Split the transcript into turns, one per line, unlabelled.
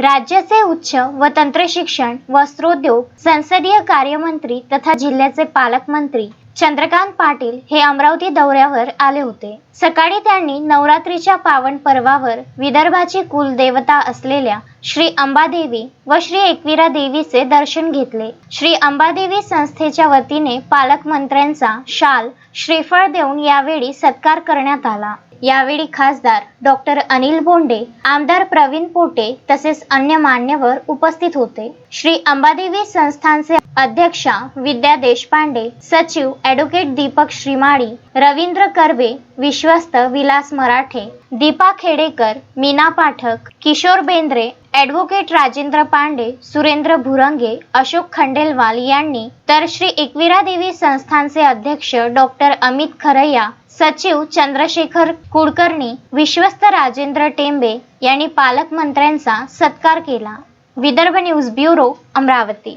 राज्याचे उच्च व तंत्र शिक्षण वस्त्रोद्योग संसदीय कार्यमंत्री तथा जिल्ह्याचे पालकमंत्री चंद्रकांत पाटील हे अमरावती दौऱ्यावर आले होते. सकाळी त्यांनी नवरात्रीच्या पावन पर्वावर विदर्भाची कुलदेवता असलेल्या श्री अंबादेवी व श्री एकविरा देवीचे दर्शन घेतले. श्री अंबादेवी संस्थेच्या वतीने पालकमंत्र्यांचा शाल श्रीफळ देऊन यावेळी सत्कार करण्यात आला. यावेळी खासदार डॉक्टर अनिल बोंडे आमदार प्रवीण पोटे तसेच अन्य मान्यवर उपस्थित होते. श्री अंबादेवी संस्थानचे अध्यक्षा विद्या देशपांडे सचिव ॲडव्होकेट दीपक श्रीमाळी रवींद्र कर्वे विश्वस्त विलास मराठे दीपा खेडेकर मीना पाठक किशोर बेंद्रे ॲडव्होकेट राजेंद्र पांडे सुरेंद्र भुरंगे अशोक खंडेलवाल यांनी तर श्री एकविरा देवी संस्थानचे अध्यक्ष डॉक्टर अमित खरैया सचिव चंद्रशेखर कुलकर्णी विश्वस्त राजेंद्र टेंबे यांनी पालकमंत्र्यांचा सत्कार केला. Vidarbha news bureau Amravati.